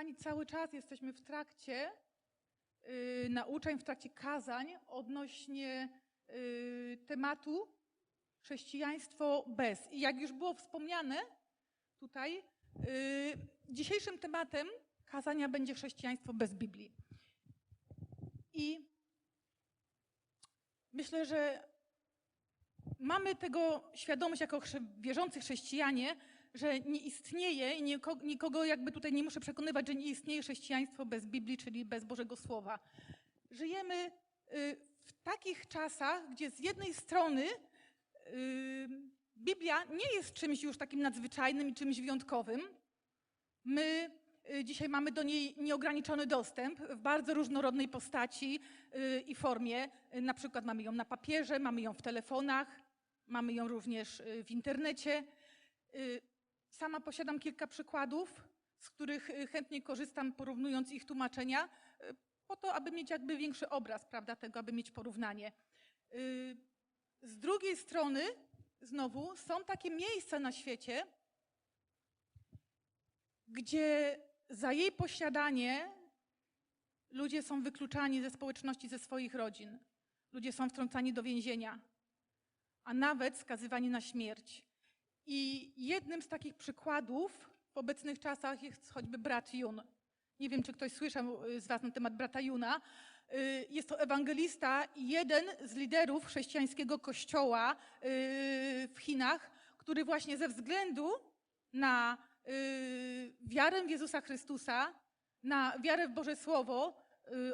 Kochani, cały czas jesteśmy w trakcie y, w trakcie kazań odnośnie y, tematu chrześcijaństwo bez. I jak już było wspomniane tutaj, y, dzisiejszym tematem kazania będzie chrześcijaństwo bez Biblii. I myślę, że mamy tego świadomość jako wierzący chrześcijanie, że nie istnieje i nikogo, nikogo jakby tutaj nie muszę przekonywać, że nie istnieje chrześcijaństwo bez Biblii, czyli bez Bożego Słowa. Żyjemy y, w takich czasach, gdzie z jednej strony y, Biblia nie jest czymś już takim nadzwyczajnym i czymś wyjątkowym. My y, dzisiaj mamy do niej nieograniczony dostęp w bardzo różnorodnej postaci i formie. Na przykład mamy ją na papierze, mamy ją w telefonach, mamy ją również w internecie. Sama posiadam kilka przykładów, z których y, chętnie korzystam, porównując ich tłumaczenia, y, po to, aby mieć jakby większy obraz, prawda, tego, aby mieć porównanie. Y, z drugiej strony, znowu, są takie miejsca na świecie, gdzie za jej posiadanie ludzie są wykluczani ze społeczności, ze swoich rodzin. Ludzie są wtrącani do więzienia, a nawet skazywani na śmierć. I jednym z takich przykładów w obecnych czasach jest choćby brat Jun. Nie wiem, czy ktoś słyszał y, z Was na temat brata Juna. Y, jest to ewangelista jeden z liderów chrześcijańskiego kościoła y, w Chinach, który właśnie ze względu na wiarę w Jezusa Chrystusa, na wiarę w Boże Słowo,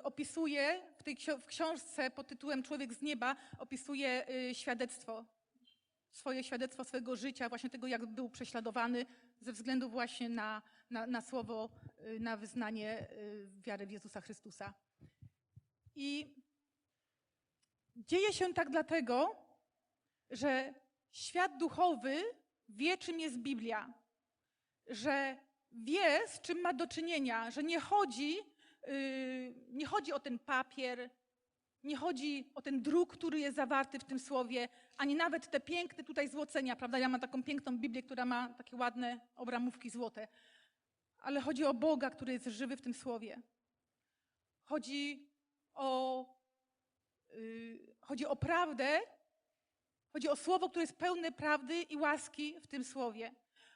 opisuje w tej książce pod tytułem Człowiek z nieba, opisuje świadectwo swoje świadectwo swojego życia, właśnie tego, jak był prześladowany ze względu właśnie na, na, na słowo, y, na wyznanie y, wiary w Jezusa Chrystusa. I dzieje się tak dlatego, że świat duchowy wie, czym jest Biblia, że wie, z czym ma do czynienia, że nie chodzi, y, nie chodzi o ten papier, nie chodzi o ten druk, który jest zawarty w tym słowie, ani nawet te piękne tutaj złocenia, prawda? Ja mam taką piękną Biblię, która ma takie ładne obramówki złote. Ale chodzi o Boga, który jest żywy w tym słowie. Chodzi o, yy, chodzi o prawdę, chodzi o słowo, które jest pełne prawdy i łaski w tym słowie.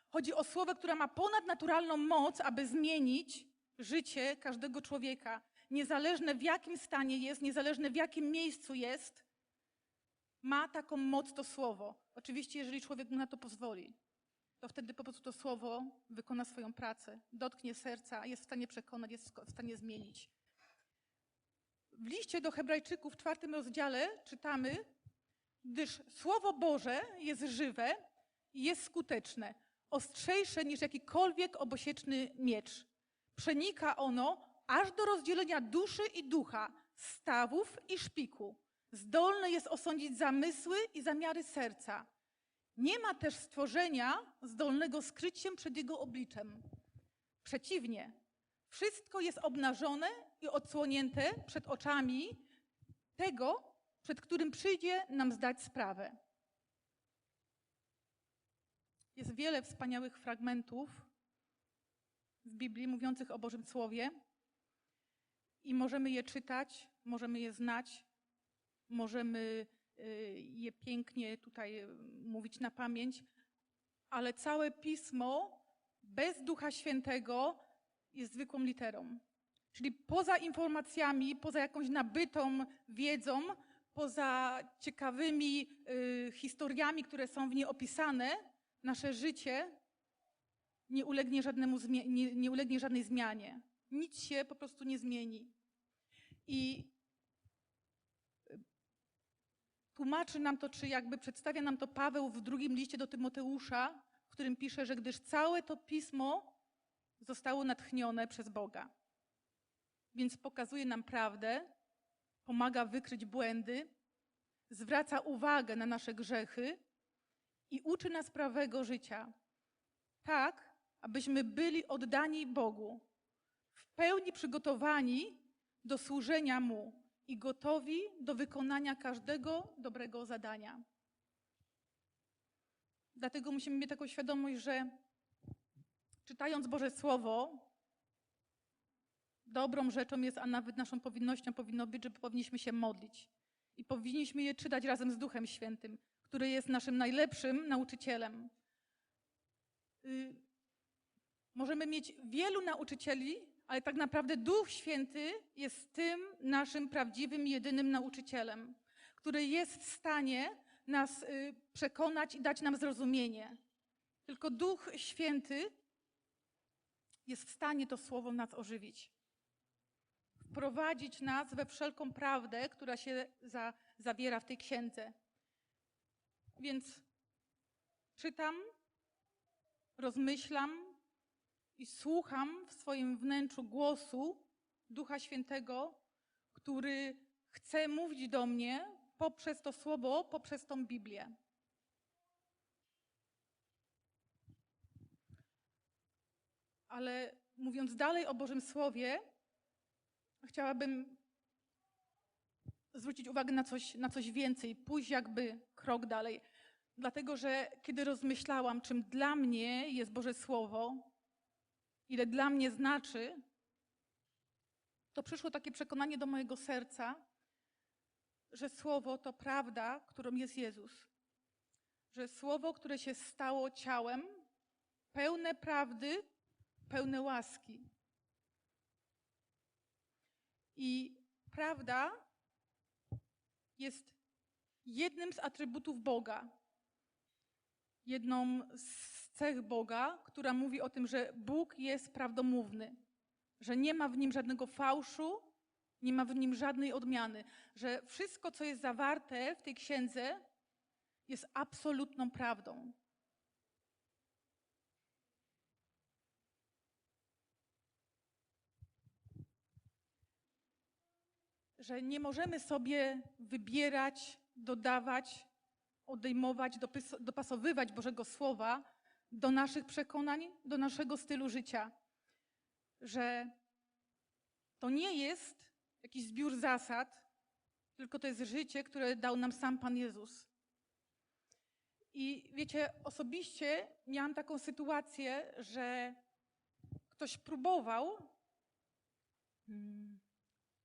Chodzi o słowo, które ma ponadnaturalną moc, aby zmienić życie każdego człowieka niezależne w jakim stanie jest, niezależne w jakim miejscu jest, ma taką moc to słowo. Oczywiście, jeżeli człowiek mu na to pozwoli, to wtedy po prostu to słowo wykona swoją pracę, dotknie serca, jest w stanie przekonać, jest w stanie zmienić. W liście do Hebrajczyków w czwartym rozdziale czytamy, gdyż Słowo Boże jest żywe i jest skuteczne, ostrzejsze niż jakikolwiek obosieczny miecz. Przenika ono aż do rozdzielenia duszy i ducha, stawów i szpiku. Zdolny jest osądzić zamysły i zamiary serca. Nie ma też stworzenia zdolnego skryć się przed jego obliczem. Przeciwnie, wszystko jest obnażone i odsłonięte przed oczami tego, przed którym przyjdzie nam zdać sprawę. Jest wiele wspaniałych fragmentów w Biblii mówiących o Bożym Słowie i możemy je czytać, możemy je znać, możemy y, je pięknie tutaj y, mówić na pamięć, ale całe pismo bez Ducha Świętego jest zwykłą literą. Czyli poza informacjami, poza jakąś nabytą wiedzą, poza ciekawymi y, historiami, które są w niej opisane, nasze życie nie ulegnie, żadnemu, nie, nie ulegnie żadnej zmianie. Nic się po prostu nie zmieni. I y, tłumaczy nam to, czy jakby przedstawia nam to Paweł w drugim liście do Tymoteusza, w którym pisze, że gdyż całe to pismo zostało natchnione przez Boga. Więc pokazuje nam prawdę, pomaga wykryć błędy, zwraca uwagę na nasze grzechy i uczy nas prawego życia. Tak, abyśmy byli oddani Bogu, pełni przygotowani do służenia Mu i gotowi do wykonania każdego dobrego zadania. Dlatego musimy mieć taką świadomość, że czytając Boże Słowo, dobrą rzeczą jest, a nawet naszą powinnością powinno być, że powinniśmy się modlić. I powinniśmy je czytać razem z Duchem Świętym, który jest naszym najlepszym nauczycielem. Y, możemy mieć wielu nauczycieli, ale tak naprawdę Duch Święty jest tym naszym prawdziwym, jedynym nauczycielem, który jest w stanie nas y, przekonać i dać nam zrozumienie. Tylko Duch Święty jest w stanie to słowo nas ożywić. Wprowadzić nas we wszelką prawdę, która się za, zawiera w tej księdze. Więc czytam, rozmyślam i słucham w swoim wnętrzu głosu Ducha Świętego, który chce mówić do mnie poprzez to słowo, poprzez tą Biblię. Ale mówiąc dalej o Bożym Słowie, chciałabym zwrócić uwagę na coś, na coś więcej, pójść jakby krok dalej. Dlatego, że kiedy rozmyślałam, czym dla mnie jest Boże Słowo, ile dla mnie znaczy, to przyszło takie przekonanie do mojego serca, że Słowo to prawda, którą jest Jezus. Że Słowo, które się stało ciałem, pełne prawdy, pełne łaski. I prawda jest jednym z atrybutów Boga. Jedną z cech Boga, która mówi o tym, że Bóg jest prawdomówny, że nie ma w nim żadnego fałszu, nie ma w nim żadnej odmiany, że wszystko, co jest zawarte w tej księdze, jest absolutną prawdą. Że nie możemy sobie wybierać, dodawać, odejmować, dopasowywać Bożego Słowa do naszych przekonań, do naszego stylu życia. Że to nie jest jakiś zbiór zasad, tylko to jest życie, które dał nam sam Pan Jezus. I wiecie, osobiście miałam taką sytuację, że ktoś próbował hmm,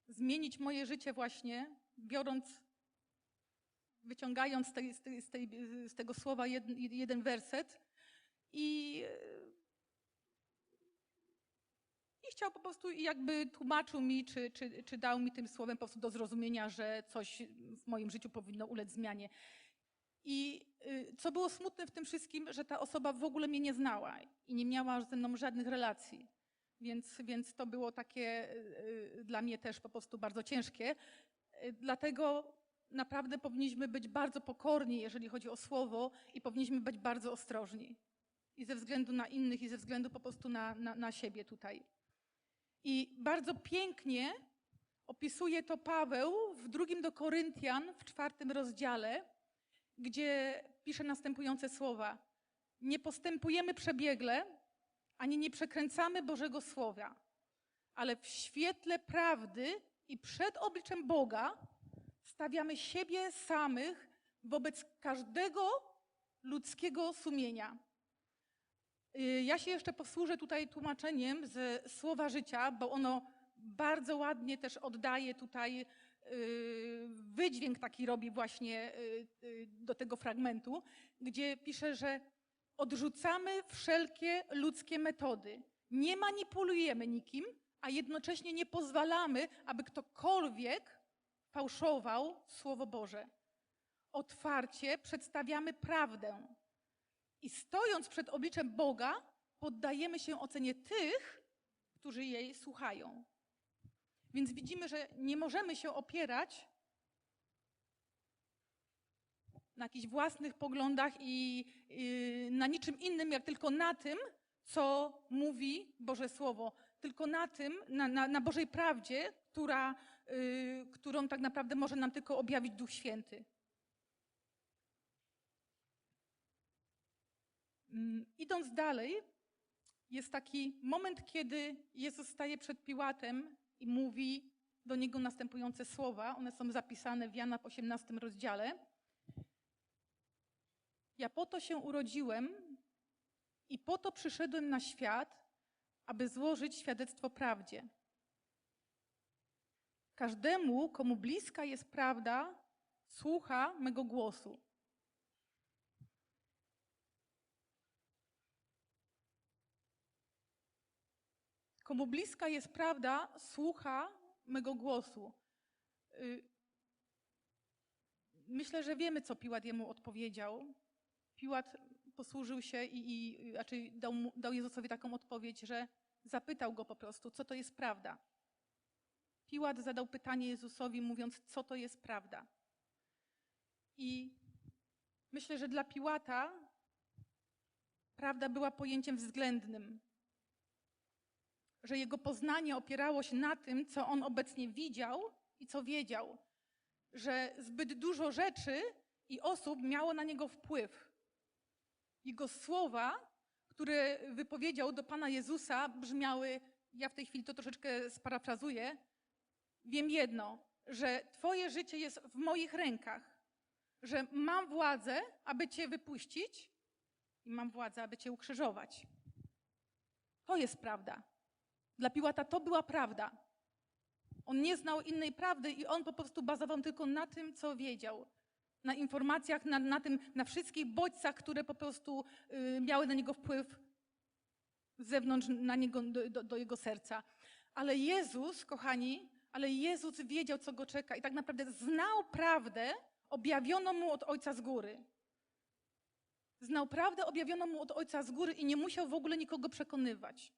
zmienić moje życie właśnie, biorąc, wyciągając z, tej, z, tej, z, tego słowa jeden werset i i chciał po prostu i jakby tłumaczył mi, czy, czy, czy dał mi tym słowem po prostu do zrozumienia, że coś w moim życiu powinno ulec zmianie. I y, co było smutne w tym wszystkim, że ta osoba w ogóle mnie nie znała i nie miała ze mną żadnych relacji. Więc, więc to było takie y, y, dla mnie też po prostu bardzo ciężkie. Dlatego naprawdę powinniśmy być bardzo pokorni, jeżeli chodzi o słowo, i powinniśmy być bardzo ostrożni. I ze względu na innych, i ze względu po prostu na, na, na siebie tutaj. I bardzo pięknie opisuje to Paweł w drugim do Koryntian, w czwartym rozdziale, gdzie pisze następujące słowa. Nie postępujemy przebiegle, ani nie przekręcamy Bożego Słowa, ale w świetle prawdy i przed obliczem Boga stawiamy siebie samych wobec każdego ludzkiego sumienia. Y, ja się jeszcze posłużę tutaj tłumaczeniem z Słowa Życia, bo ono bardzo ładnie też oddaje tutaj y, wydźwięk taki robi właśnie y, do tego fragmentu, gdzie pisze, że odrzucamy wszelkie ludzkie metody, nie manipulujemy nikim, a jednocześnie nie pozwalamy, aby ktokolwiek fałszował Słowo Boże. Otwarcie przedstawiamy prawdę, i stojąc przed obliczem Boga, poddajemy się ocenie tych, którzy jej słuchają. Więc widzimy, że nie możemy się opierać na jakichś własnych poglądach i, i na niczym innym, jak tylko na tym, co mówi Boże Słowo. Tylko na tym, na, na, na Bożej prawdzie, która, y, którą tak naprawdę może nam tylko objawić Duch Święty. Idąc dalej, jest taki moment, kiedy Jezus staje przed Piłatem i mówi do niego następujące słowa. One są zapisane w Jana w 18 rozdziale. Ja po to się urodziłem i po to przyszedłem na świat, aby złożyć świadectwo prawdzie. Każdemu, komu bliska jest prawda, słucha mego głosu. Komu bliska jest prawda, słucha mego głosu. Y, Myślę, że wiemy, co Piłat jemu odpowiedział. Piłat posłużył się i, i raczej dał, mu, dał Jezusowi taką odpowiedź, że zapytał go po prostu, co to jest prawda. Piłat zadał pytanie Jezusowi, mówiąc, co to jest prawda. I myślę, że dla Piłata prawda była pojęciem względnym, że jego poznanie opierało się na tym, co on obecnie widział i co wiedział, że zbyt dużo rzeczy i osób miało na niego wpływ. Jego słowa, które wypowiedział do Pana Jezusa, brzmiały, ja w tej chwili to troszeczkę sparafrazuję, wiem jedno, że Twoje życie jest w moich rękach, że mam władzę, aby Cię wypuścić i mam władzę, aby Cię ukrzyżować. To jest prawda. Dla Piłata to była prawda. On nie znał innej prawdy i on po prostu bazował tylko na tym, co wiedział. Na informacjach, na, na tym, na wszystkich bodźcach, które po prostu y, miały na niego wpływ z zewnątrz, na niego, do, do, do jego serca. Ale Jezus, kochani, ale Jezus wiedział, co go czeka i tak naprawdę znał prawdę objawioną mu od Ojca z góry. Znał prawdę objawioną mu od Ojca z góry i nie musiał w ogóle nikogo przekonywać.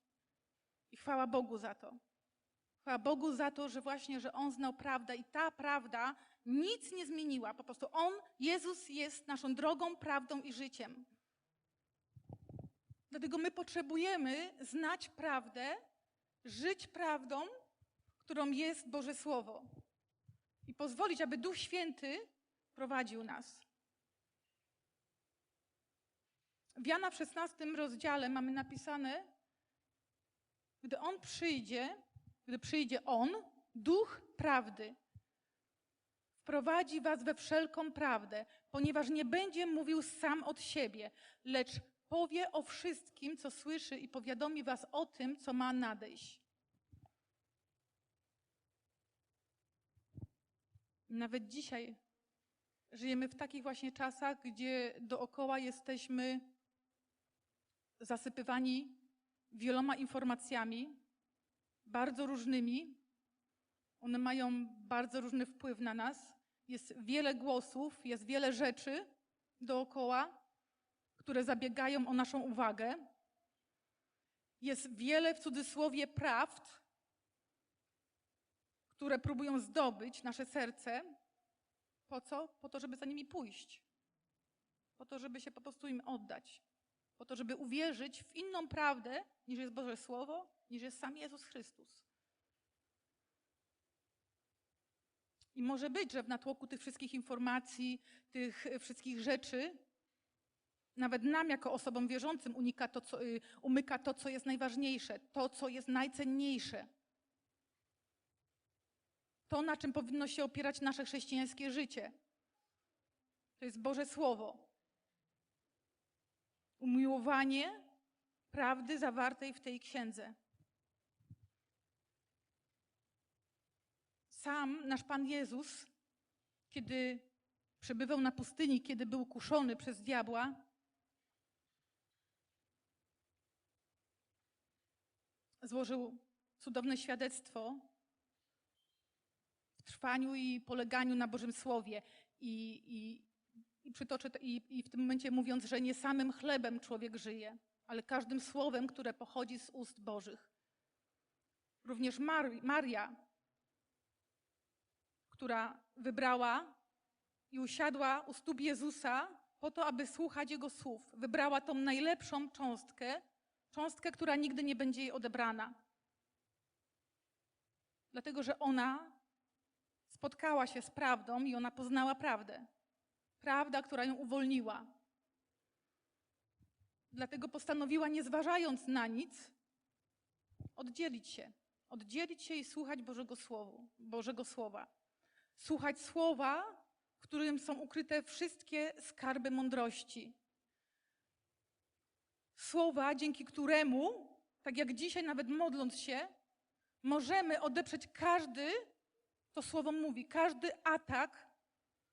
Chwała Bogu za to. Chwała Bogu za to, że właśnie, że On znał prawdę i ta prawda nic nie zmieniła. Po prostu On, Jezus jest naszą drogą, prawdą i życiem. Dlatego my potrzebujemy znać prawdę, żyć prawdą, którą jest Boże Słowo. I pozwolić, aby Duch Święty prowadził nas. W Jana w 16 rozdziale mamy napisane, gdy On przyjdzie, gdy przyjdzie On, Duch Prawdy, wprowadzi was we wszelką prawdę, ponieważ nie będzie mówił sam od siebie, lecz powie o wszystkim, co słyszy i powiadomi was o tym, co ma nadejść. Nawet dzisiaj żyjemy w takich właśnie czasach, gdzie dookoła jesteśmy zasypywani wieloma informacjami, bardzo różnymi. One mają bardzo różny wpływ na nas. Jest wiele głosów, jest wiele rzeczy dookoła, które zabiegają o naszą uwagę. Jest wiele w cudzysłowie prawd, które próbują zdobyć nasze serce. Po co? Po to, żeby za nimi pójść. Po to, żeby się po prostu im oddać. Po to, żeby uwierzyć w inną prawdę, niż jest Boże Słowo, niż jest sam Jezus Chrystus. I może być, że w natłoku tych wszystkich informacji, tych wszystkich rzeczy, nawet nam, jako osobom wierzącym, unika to, co, y, umyka to, co jest najważniejsze, to, co jest najcenniejsze. To, na czym powinno się opierać nasze chrześcijańskie życie. To jest Boże Słowo. Umiłowanie prawdy zawartej w tej księdze. Sam nasz Pan Jezus, kiedy przebywał na pustyni, kiedy był kuszony przez diabła, złożył cudowne świadectwo w trwaniu i poleganiu na Bożym Słowie. I, i, i przytoczę to, i, i w tym momencie mówiąc, że nie samym chlebem człowiek żyje, ale każdym słowem, które pochodzi z ust Bożych. Również Mar Maria, która wybrała i usiadła u stóp Jezusa po to, aby słuchać Jego słów. Wybrała tą najlepszą cząstkę, cząstkę, która nigdy nie będzie jej odebrana. Dlatego, że ona spotkała się z prawdą i ona poznała prawdę. Prawda, która ją uwolniła. Dlatego postanowiła, nie zważając na nic, oddzielić się. Oddzielić się i słuchać Bożego, Słowu, Bożego Słowa. Słuchać Słowa, w którym są ukryte wszystkie skarby mądrości. Słowa, dzięki któremu, tak jak dzisiaj nawet modląc się, możemy odeprzeć każdy to słowo mówi, każdy atak,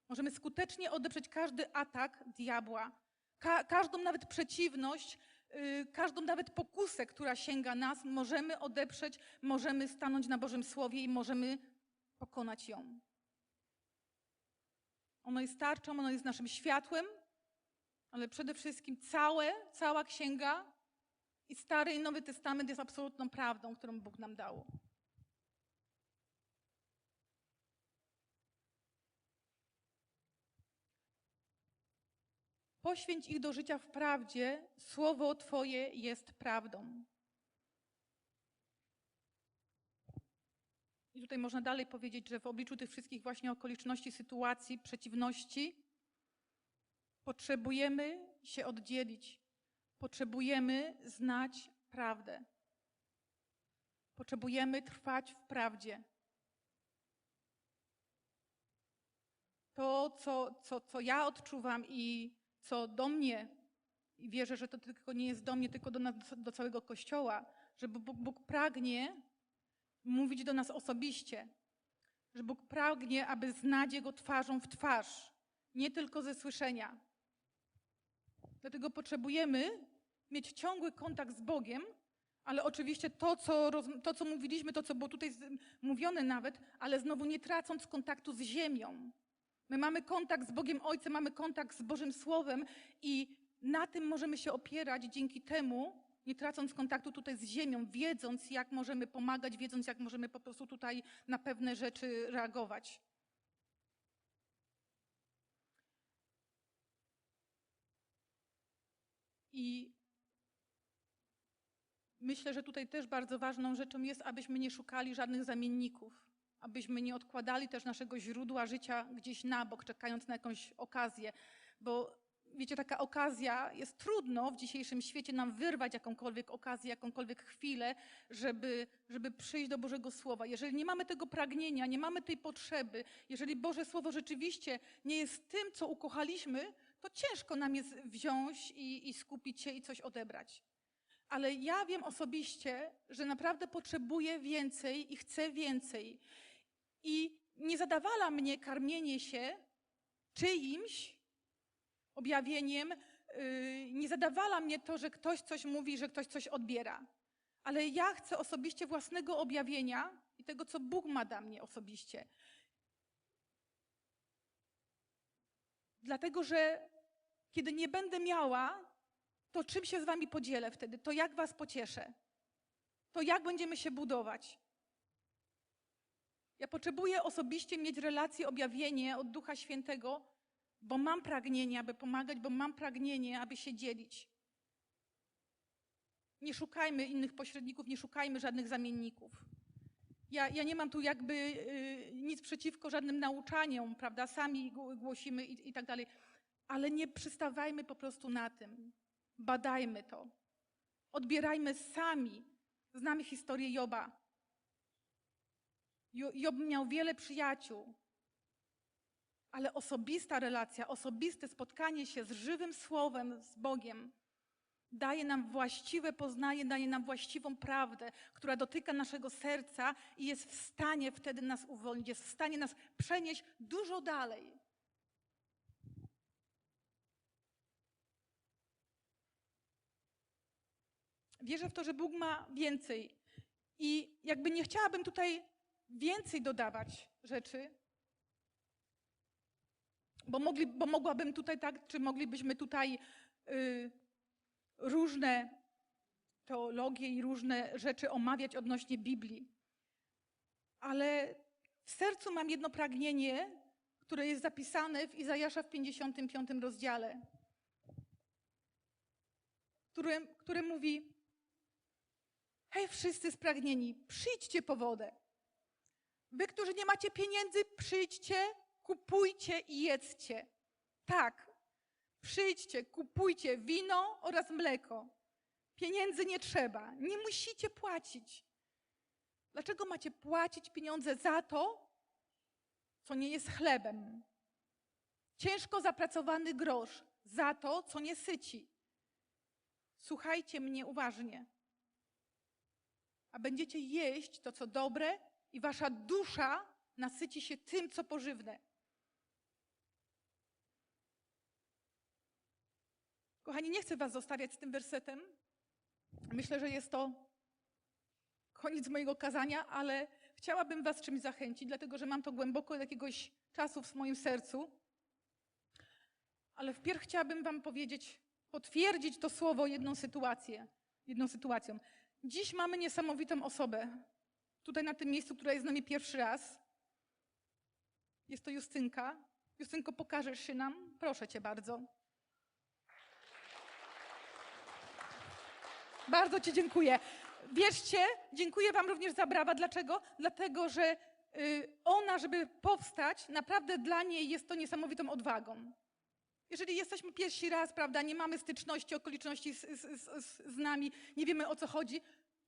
możemy skutecznie odeprzeć każdy atak diabła, ka każdą nawet przeciwność, yy, każdą nawet pokusę, która sięga nas, możemy odeprzeć, możemy stanąć na Bożym Słowie i możemy pokonać ją. Ono jest tarczą, ono jest naszym światłem, ale przede wszystkim całe, cała księga i Stary i Nowy Testament jest absolutną prawdą, którą Bóg nam dał. Poświęć ich do życia w prawdzie, słowo Twoje jest prawdą. I tutaj można dalej powiedzieć, że w obliczu tych wszystkich właśnie okoliczności, sytuacji, przeciwności, potrzebujemy się oddzielić. Potrzebujemy znać prawdę. Potrzebujemy trwać w prawdzie. To, co, co, co ja odczuwam i co do mnie, i wierzę, że to tylko nie jest do mnie, tylko do, nas, do całego Kościoła, że Bóg, Bóg pragnie mówić do nas osobiście, że Bóg pragnie, aby znać Jego twarzą w twarz, nie tylko ze słyszenia. Dlatego potrzebujemy mieć ciągły kontakt z Bogiem, ale oczywiście to co, to, co mówiliśmy, to, co było tutaj mówione nawet, ale znowu nie tracąc kontaktu z ziemią. My mamy kontakt z Bogiem Ojcem, mamy kontakt z Bożym Słowem i na tym możemy się opierać dzięki temu, nie tracąc kontaktu tutaj z ziemią, wiedząc, jak możemy pomagać, wiedząc, jak możemy po prostu tutaj na pewne rzeczy reagować. I myślę, że tutaj też bardzo ważną rzeczą jest, abyśmy nie szukali żadnych zamienników, abyśmy nie odkładali też naszego źródła życia gdzieś na bok, czekając na jakąś okazję, bo wiecie, taka okazja, jest trudno w dzisiejszym świecie nam wyrwać jakąkolwiek okazję, jakąkolwiek chwilę, żeby, żeby przyjść do Bożego Słowa. Jeżeli nie mamy tego pragnienia, nie mamy tej potrzeby, jeżeli Boże Słowo rzeczywiście nie jest tym, co ukochaliśmy, to ciężko nam jest wziąć i, i skupić się i coś odebrać. Ale ja wiem osobiście, że naprawdę potrzebuję więcej i chcę więcej. I nie zadawala mnie karmienie się czyimś objawieniem, yy, nie zadawala mnie to, że ktoś coś mówi, że ktoś coś odbiera. Ale ja chcę osobiście własnego objawienia i tego, co Bóg ma dla mnie osobiście. Dlatego, że kiedy nie będę miała, to czym się z wami podzielę wtedy? To jak was pocieszę? To jak będziemy się budować? Ja potrzebuję osobiście mieć relację, objawienie od Ducha Świętego, bo mam pragnienie, aby pomagać, bo mam pragnienie, aby się dzielić. Nie szukajmy innych pośredników, nie szukajmy żadnych zamienników. Ja, ja nie mam tu jakby y, nic przeciwko żadnym nauczaniom, prawda? Sami głosimy i, i tak dalej, ale nie przystawajmy po prostu na tym. Badajmy to. Odbierajmy sami. Znamy historię Joba. Job miał wiele przyjaciół, ale osobista relacja, osobiste spotkanie się z żywym słowem, z Bogiem, daje nam właściwe poznanie, daje nam właściwą prawdę, która dotyka naszego serca i jest w stanie wtedy nas uwolnić, jest w stanie nas przenieść dużo dalej. Wierzę w to, że Bóg ma więcej. I jakby nie chciałabym tutaj więcej dodawać rzeczy, bo, mogli, bo mogłabym tutaj tak, czy moglibyśmy tutaj y, różne teologie i różne rzeczy omawiać odnośnie Biblii. Ale w sercu mam jedno pragnienie, które jest zapisane w Izajasza w 55 rozdziale, które, które mówi: Hej, wszyscy spragnieni, przyjdźcie po wodę. Wy, którzy nie macie pieniędzy, przyjdźcie, kupujcie i jedzcie. Tak, przyjdźcie, kupujcie wino oraz mleko. Pieniędzy nie trzeba, nie musicie płacić. Dlaczego macie płacić pieniądze za to, co nie jest chlebem? Ciężko zapracowany grosz za to, co nie syci. Słuchajcie mnie uważnie, a będziecie jeść to, co dobre, i wasza dusza nasyci się tym, co pożywne. Kochani, nie chcę Was zostawiać z tym wersetem. Myślę, że jest to koniec mojego kazania, ale chciałabym Was czymś zachęcić, dlatego że mam to głęboko od jakiegoś czasu w moim sercu. Ale wpierw chciałabym Wam powiedzieć, potwierdzić to słowo jedną sytuację, jedną sytuacją. Dziś mamy niesamowitą osobę, tutaj na tym miejscu, która jest z nami pierwszy raz. Jest to Justynka. Justynko, pokażesz się nam? Proszę Cię bardzo. Bardzo Ci dziękuję. Wierzcie, dziękuję Wam również za brawa. Dlaczego? Dlatego, że y, ona, żeby powstać, naprawdę dla niej jest to niesamowitą odwagą. Jeżeli jesteśmy pierwszy raz, prawda, nie mamy styczności, okoliczności z, z, z, z nami, nie wiemy o co chodzi,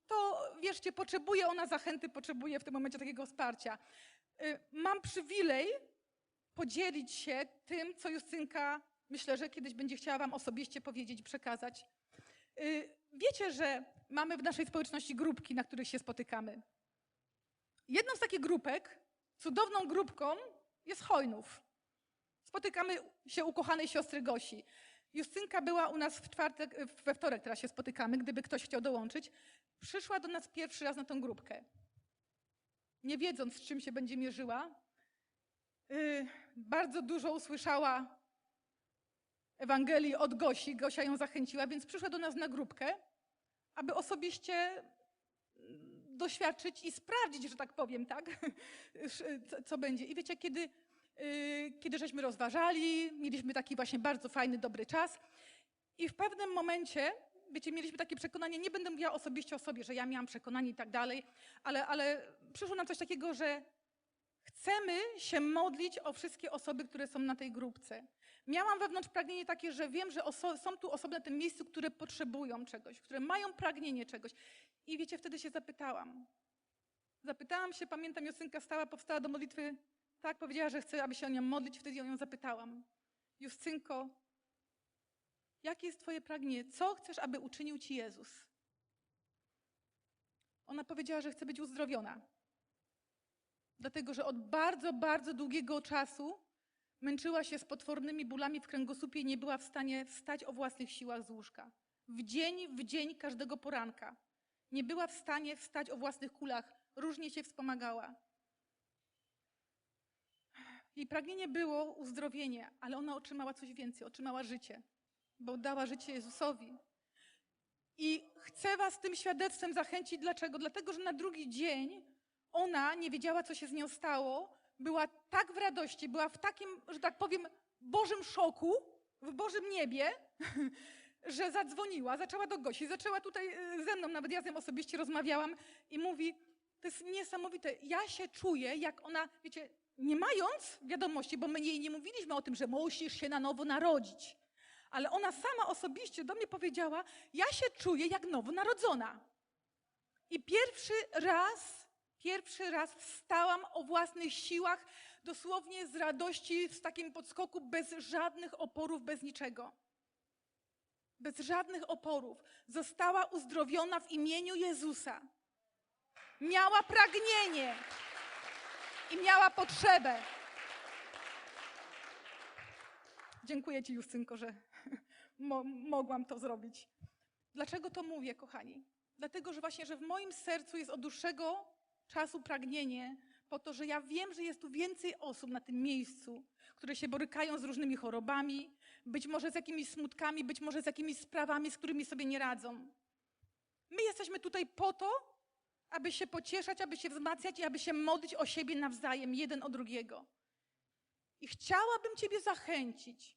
to wierzcie, potrzebuje ona zachęty, potrzebuje w tym momencie takiego wsparcia. Y, Mam przywilej podzielić się tym, co Justynka myślę, że kiedyś będzie chciała Wam osobiście powiedzieć, przekazać. Y, Wiecie, że mamy w naszej społeczności grupki, na których się spotykamy. Jedną z takich grupek, cudowną grupką, jest Hojnów. Spotykamy się u kochanej siostry Gosi. Justynka była u nas w czwartek, we wtorek teraz się spotykamy, gdyby ktoś chciał dołączyć. Przyszła do nas pierwszy raz na tą grupkę. Nie wiedząc, z czym się będzie mierzyła, yy, bardzo dużo usłyszała Ewangelii od Gosi. Gosia ją zachęciła, więc przyszła do nas na grupkę, aby osobiście mm, doświadczyć i sprawdzić, że tak powiem, tak, co, będzie. I wiecie, kiedy, yy, kiedy żeśmy rozważali, mieliśmy taki właśnie bardzo fajny, dobry czas i w pewnym momencie, wiecie, mieliśmy takie przekonanie, nie będę mówiła osobiście o sobie, że ja miałam przekonanie i tak dalej, ale, ale przyszło nam coś takiego, że chcemy się modlić o wszystkie osoby, które są na tej grupce. Miałam wewnątrz pragnienie takie, że wiem, że są tu osoby na tym miejscu, które potrzebują czegoś, które mają pragnienie czegoś. I wiecie, wtedy się zapytałam. Zapytałam się, pamiętam, Justynka stała, powstała do modlitwy, tak, powiedziała, że chce, aby się o nią modlić, wtedy ją zapytałam. Justynko, jakie jest twoje pragnienie? Co chcesz, aby uczynił ci Jezus? Ona powiedziała, że chce być uzdrowiona. Dlatego, że od bardzo, bardzo długiego czasu męczyła się z potwornymi bólami w kręgosłupie i nie była w stanie wstać o własnych siłach z łóżka. W dzień, w dzień każdego poranka. Nie była w stanie wstać o własnych kulach. Różnie się wspomagała. Jej pragnienie było uzdrowienie, ale ona otrzymała coś więcej. Otrzymała życie, bo dała życie Jezusowi. I chcę Was tym świadectwem zachęcić. Dlaczego? Dlatego, że na drugi dzień ona nie wiedziała, co się z nią stało. Była tak w radości, była w takim, że tak powiem, Bożym szoku, w Bożym niebie, że zadzwoniła, zaczęła do Gosi, zaczęła tutaj y, ze mną, nawet ja z nią osobiście rozmawiałam i mówi, to jest niesamowite, ja się czuję, jak ona, wiecie, nie mając wiadomości, bo my jej nie mówiliśmy o tym, że musisz się na nowo narodzić, ale ona sama osobiście do mnie powiedziała, ja się czuję jak nowonarodzona. I pierwszy raz, pierwszy raz wstałam o własnych siłach, dosłownie z radości, w takim podskoku, bez żadnych oporów, bez niczego. Bez żadnych oporów. Została uzdrowiona w imieniu Jezusa. Miała pragnienie i miała potrzebę. Dziękuję Ci, Justynko, że mo mogłam to zrobić. Dlaczego to mówię, kochani? Dlatego, że właśnie, że w moim sercu jest od dłuższego czasu pragnienie po to, że ja wiem, że jest tu więcej osób na tym miejscu, które się borykają z różnymi chorobami, być może z jakimiś smutkami, być może z jakimiś sprawami, z którymi sobie nie radzą. My jesteśmy tutaj po to, aby się pocieszać, aby się wzmacniać i aby się modlić o siebie nawzajem, jeden o drugiego. I chciałabym Ciebie zachęcić.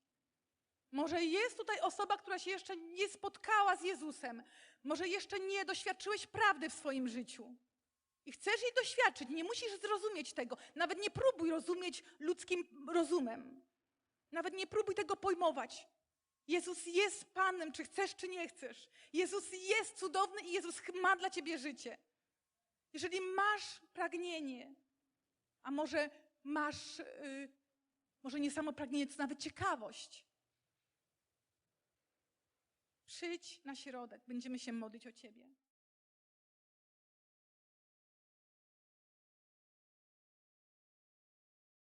Może jest tutaj osoba, która się jeszcze nie spotkała z Jezusem. Może jeszcze nie doświadczyłeś prawdy w swoim życiu. I chcesz jej doświadczyć, nie musisz zrozumieć tego. Nawet nie próbuj rozumieć ludzkim rozumem. Nawet nie próbuj tego pojmować. Jezus jest Panem, czy chcesz, czy nie chcesz. Jezus jest cudowny i Jezus ma dla ciebie życie. Jeżeli masz pragnienie, a może masz, yy, może nie samo pragnienie, to nawet ciekawość, przyjdź na środek, będziemy się modlić o ciebie.